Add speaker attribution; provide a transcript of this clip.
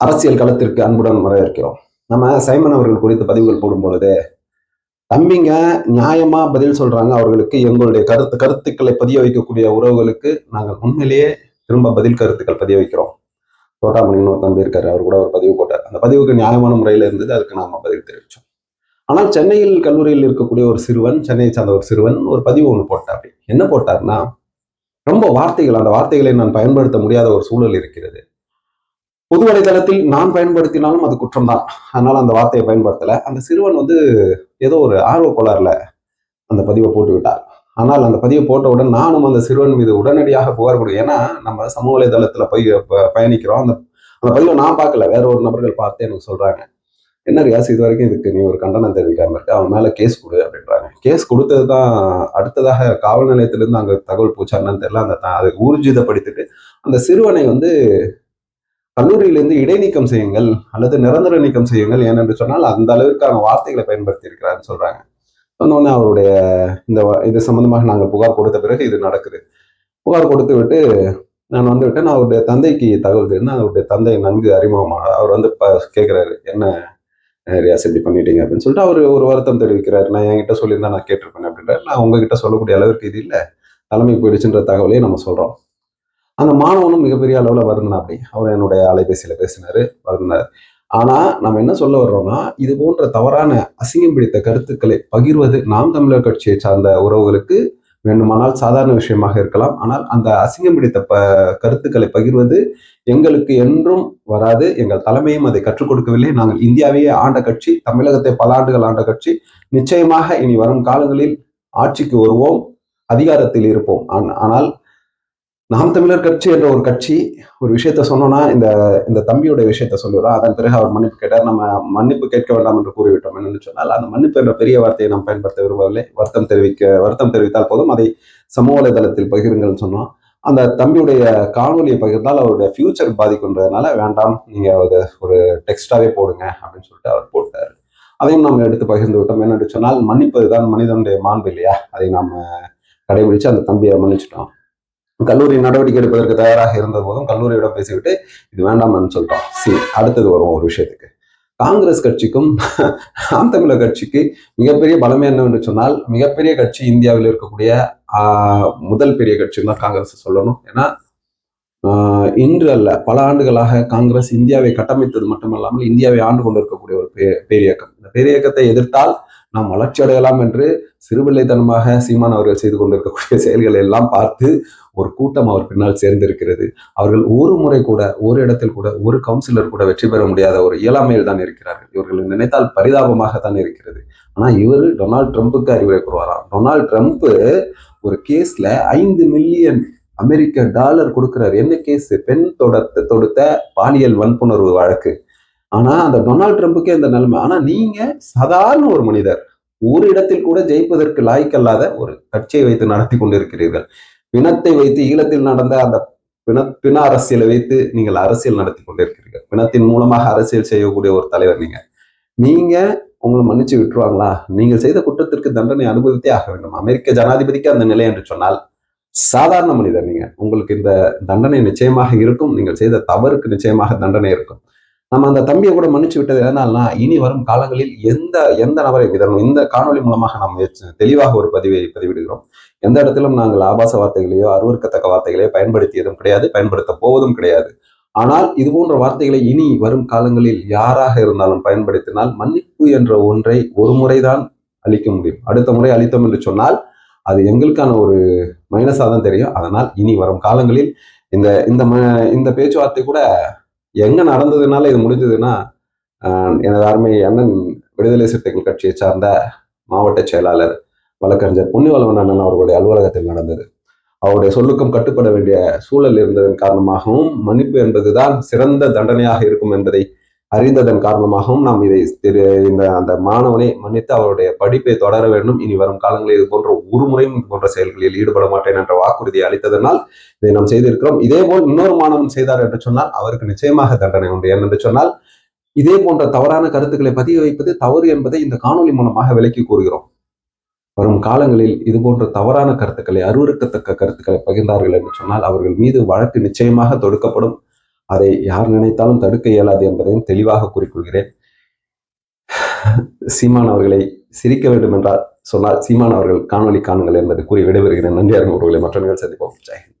Speaker 1: அரசியல் களத்திற்கு அன்புடன் வரவேற்கிறோம். நம்ம சைமன் அவர்கள் குறித்து பதிவுகள் போடும் பொழுது தம்பிங்க நியாயமா பதில் சொல்றாங்க. அவர்களுக்கு எங்களுடைய கருத்து கருத்துக்களை பதிய வைக்கக்கூடிய உறவுகளுக்கு நாங்கள் உண்மையிலேயே திரும்ப பதில் கருத்துக்கள் பதிய வைக்கிறோம். தோட்டாமணின்னு ஒரு தம்பி இருக்காரு அவர் கூட ஒரு பதிவு போட்டார். அந்த பதிவுக்கு நியாயமான முறையில் இருந்தது அதுக்கு நாம பதில் தெரிவிச்சோம். ஆனால் சென்னையில் கல்லூரியில் இருக்கக்கூடிய ஒரு சிறுவன் சென்னையை சார்ந்த ஒரு சிறுவன் ஒரு பதிவு ஒன்று போட்டார். அப்படி என்ன போட்டார்னா ரொம்ப வார்த்தைகள் அந்த வார்த்தைகளை நான் பயன்படுத்த முடியாத ஒரு சூழல் இருக்கிறது. பொது வலைதளத்தில் நான் பயன்படுத்தினாலும் அது குற்றம் தான் அதனால அந்த வார்த்தையை பயன்படுத்தல. அந்த சிறுவன் வந்து ஏதோ ஒரு ஆர்வ கோளாறுல அந்த பதிவை போட்டு விட்டார். ஆனால் அந்த பதிவை போட்டவுடன் நானும் அந்த சிறுவன் மீது உடனடியாக புகார் கொடுக்கும் ஏன்னா நம்ம சமூக வலைதளத்துல போய் ப- பயணிக்கிறோம். அந்த அந்த பதிவை நான் பார்க்கல. வேற ஒரு நபர்கள் பார்த்து எனக்கு சொல்றாங்க. என்ன ரியாஸ் இது வரைக்கும் இதுக்கு நீ ஒரு கண்டனம் தெரிவிக்காம இருக்க. அவன் மேல கேஸ் கொடு அப்படின்றாங்க. கேஸ் கொடுத்தது தான் அடுத்ததாக காவல் நிலையத்திலிருந்து அங்க தகவல் போச்சா தெரியல. அந்த த- அதை ஊர்ஜிதப்படுத்திட்டு அந்த சிறுவனை வந்து கல்லூரியிலிருந்து இடைநீக்கம் செய்யுங்கள் அல்லது நிரந்தர நீக்கம் செய்யுங்கள் ஏனென்று சொன்னால் அந்த அளவிற்கான வார்த்தைகளை பயன்படுத்தி இருக்கிறாருன்னு சொல்றாங்க. சொன்னோடனே அவருடைய இந்த இது சம்பந்தமாக நாங்கள் புகார் கொடுத்த பிறகு இது நடக்குது. புகார் கொடுத்து விட்டு நான் வந்து நான் அவருடைய தந்தைக்கு தகவல் தெரிந்து அவருடைய தந்தை நன்கு அறிமுகமான அவர் வந்து இப்போ கேட்குறாரு என்ன ரியாஸ் இப்படி பண்ணிட்டீங்க? அப்படின்னு சொல்லிட்டு அவர் ஒரு வருத்தம் தெரிவிக்கிறார். நான் என்கிட்ட சொல்லியிருந்தா நான் கேட்டிருப்பேன் அப்படின்றாரு. நான் உங்ககிட்ட சொல்லக்கூடிய அளவிற்கு இது இல்லை. தலைமை போயிடுச்சுன்ற தகவலையும் நம்ம சொல்கிறோம் அந்த மாணவனும் மிகப்பெரிய அளவில் வருந்தினா அப்படி அவர் என்னுடைய அலைபேசியில் பேசினார் வருந்தினார் ஆனால் நம்ம என்ன சொல்ல வர்றோம்னா இது போன்ற தவறான அசிங்கம் பிடித்த கருத்துக்களை பகிர்வது நாம் தமிழர் கட்சியை சார்ந்த உறவுகளுக்கு வேண்டுமானால் சாதாரண விஷயமாக இருக்கலாம். ஆனால் அந்த அசிங்கம் பிடித்த ப கருத்துக்களை பகிர்வது எங்களுக்கு என்றும் வராது. எங்கள் தலைமையும் அதை கற்றுக் கொடுக்கவில்லை. நாங்கள் இந்தியாவையே ஆண்ட கட்சி தமிழகத்தை பல ஆண்டுகள் ஆண்ட கட்சி. நிச்சயமாக இனி வரும் காலங்களில் ஆட்சிக்கு வருவோம் அதிகாரத்தில் இருப்போம். ஆனால் நாம் தமிழர் கட்சி என்ற ஒரு கட்சி ஒரு விஷயத்த சொன்னோம்னா இந்த இந்த தம்பியோட விஷயத்த சொல்லுறோம் அதன் பிறகு அவர் மன்னிப்பு கேட்டார். நம்ம மன்னிப்பு கேட்க வேண்டாம் என்று கூறிவிட்டோம் என்னன்னு சொன்னால் அந்த மன்னிப்பு என்ற பெரிய வார்த்தையை நாம் பயன்படுத்த விரும்பவில்லை. வருத்தம் தெரிவிக்க வருத்தம் தெரிவித்தால் போதும். அதை சமூக வலைதளத்தில் பகிருங்கள்னு சொன்னோம். அந்த தம்பியுடைய காணொலியை பகிர்ந்தால் அவருடைய ஃபியூச்சர் பாதிக்குன்றதுனால வேண்டாம் நீங்க அதை ஒரு டெக்ஸ்டாவே போடுங்க அப்படின்னு சொல்லிட்டு அவர் போட்டார். அதையும் நாம் எடுத்து பகிர்ந்து விட்டோம். என்னென்று சொன்னால் மன்னிப்பது தான் மனிதனுடைய மாண்பு இல்லையா? அதை நாம் கடைபிடிச்சு அந்த தம்பியை மன்னிச்சிட்டோம். கல்லூரி நடவடிக்கை எடுப்பதற்கு தயாராக இருந்த போதும் கல்லூரியோட பேசிவிட்டு இது வேண்டாம்னு சொல்லிட்டோம் சரி அடுத்தது வரும் ஒரு விஷயத்துக்கு. காங்கிரஸ் கட்சிக்கும் நாம் தமிழர் கட்சிக்கு மிகப்பெரிய பலமே என்னவென்று சொன்னால் மிகப்பெரிய கட்சி இந்தியாவில் இருக்கக்கூடிய முதல் பெரிய கட்சி தான் காங்கிரஸ் சொல்லணும். ஏன்னா இன்று அல்ல பல ஆண்டுகளாக காங்கிரஸ் இந்தியாவை கட்டமைத்தது மட்டுமல்லாமல் இந்தியாவை ஆண்டு கொண்டிருக்கக்கூடிய ஒரு பெரிய பேரியக்கம். இந்த பேரியக்கத்தை எதிர்த்தால் நாம் வளர்ச்சி அடையலாம் என்று சிறுபிள்ளைத்தனமாக சீமான் அவர்கள் செய்து கொண்டிருக்கக்கூடிய செயல்களை எல்லாம் பார்த்து ஒரு கூட்டம் அவர் பின்னால் சேர்ந்திருக்கிறது. அவர்கள் ஒரு முறை கூட ஒரு இடத்தில் கூட ஒரு கவுன்சிலர் கூட வெற்றி பெற முடியாத ஒரு இயலாமையில் தான் இருக்கிறார்கள். இவர்கள் நினைத்தால் பரிதாபமாக தான் இருக்கிறது. ஆனால் இவர் டொனால்ட் ட்ரம்ப்புக்கு அறிவுரை கூறுவாராம். டொனால்ட் ட்ரம்ப் ஒரு கேஸ்ல ஐந்து மில்லியன் அமெரிக்க டாலர் கொடுக்கிறார். என்ன கேஸ்? பெண் தொடுத்த தொடுத்த பாலியல் வன்புணர்வு வழக்கு. ஆனா அந்த டொனால்ட் ட்ரம்ப்புக்கே இந்த நிலைமை. ஆனா நீங்க சாதாரண ஒரு மனிதர் ஒரு இடத்தில் கூட ஜெயிப்பதற்கு லாய்க்கல்லாத ஒரு கட்சியை வைத்து நடத்தி கொண்டிருக்கிறீர்கள். பிணத்தை வைத்து ஈழத்தில் நடந்த அந்த பிண பிண அரசியலை வைத்து நீங்கள் அரசியல் நடத்தி கொண்டிருக்கிறீர்கள். பிணத்தின் மூலமாக அரசியல் செய்யக்கூடிய ஒரு தலைவர் நீங்க. நீங்க உங்களை மன்னிச்சு விட்டுருவாங்களா? நீங்கள் செய்த குற்றத்திற்கு தண்டனை அனுபவித்தே ஆக வேண்டும். அமெரிக்க ஜனாதிபதிக்கு அந்த நிலை என்று சொன்னால் சாதாரண மனிதர் நீங்க. உங்களுக்கு இந்த தண்டனை நிச்சயமாக இருக்கும். நீங்கள் செய்த தவறுக்கு நிச்சயமாக தண்டனை இருக்கும். நம்ம அந்த தம்பியை கூட மன்னிச்சு விட்டது எதனால்னா இனி வரும் காலங்களில் எந்த எந்த நபரை விதணும் இந்த காணொளி மூலமாக நாம் தெளிவாக ஒரு பதிவை பதிவிடுகிறோம். எந்த இடத்திலும் நாங்கள் ஆபாச வார்த்தைகளையோ அருவருக்கத்தக்க வார்த்தைகளையோ பயன்படுத்தியதும் கிடையாது பயன்படுத்த போவதும் கிடையாது. ஆனால் இது போன்ற வார்த்தைகளை இனி வரும் காலங்களில் யாராக இருந்தாலும் பயன்படுத்தினால் மன்னிப்பு என்ற ஒன்றை ஒரு முறைதான் அளிக்க முடியும். அடுத்த முறை அளித்தோம் என்று சொன்னால் அது எங்களுக்கான ஒரு மைனஸாக தான் தெரியும். அதனால் இனி வரும் காலங்களில் இந்த இந்த ம- இந்த பேச்சுவார்த்தை கூட எங்கே நடந்ததுனால இது முடிஞ்சதுன்னா எனது அருமை அண்ணன் விடுதலை சிறுத்தைகள் கட்சியை சார்ந்த மாவட்ட செயலாளர் வழக்கறிஞர் பொன்னிவளவன் அண்ணன் அவர்களுடைய அலுவலகத்தில் நடந்தது. அவருடைய சொல்லுக்கும் கட்டுப்பட வேண்டிய சூழல் இருந்ததன் காரணமாகவும் மன்னிப்பு என்பதுதான் சிறந்த தண்டனையாக இருக்கும் என்பதை அறிந்ததன் காரணமாகவும் நாம் இதை திரு இந்த அந்த மாணவனை மன்னித்து அவருடைய படிப்பை தொடர வேண்டும். இனி வரும் காலங்களில் இது போன்ற ஒரு முறையும் இது போன்ற செயல்களில் ஈடுபட மாட்டேன் என்ற வாக்குறுதியை அளித்ததனால் இதை நாம் செய்திருக்கிறோம். இதே போல் இன்னொரு மாணவன் செய்தார் என்று சொன்னால் அவருக்கு நிச்சயமாக தண்டனை உண்டு. ஏனென்று சொன்னால் இதே போன்ற தவறான கருத்துக்களை பதிய வைப்பது தவறு என்பதை இந்த காணொளி மூலமாக விளக்கி கூறுகிறோம். வரும் காலங்களில் இது போன்ற தவறான கருத்துக்களை அருவருக்கத்தக்க கருத்துக்களை பகிர்ந்தார்கள் என்று சொன்னால் அவர்கள் மீது வழக்கு நிச்சயமாக தொடுக்கப்படும். அதை யார் நினைத்தாலும் தடுக்க இயலாது என்பதையும் தெளிவாக கூறிக்கொள்கிறேன். சீமான் அவர்களை சிரிக்க வேண்டும் என்றால் சொன்னால் சீமான் அவர்கள் காணொலி காணுங்கள் என்பது கூறி விடைபெறுகிறேன். நன்றி அறிமுகர்களை மற்ற நிகழ்ச்சி சந்திப்போம். ஜெயஹிந்த்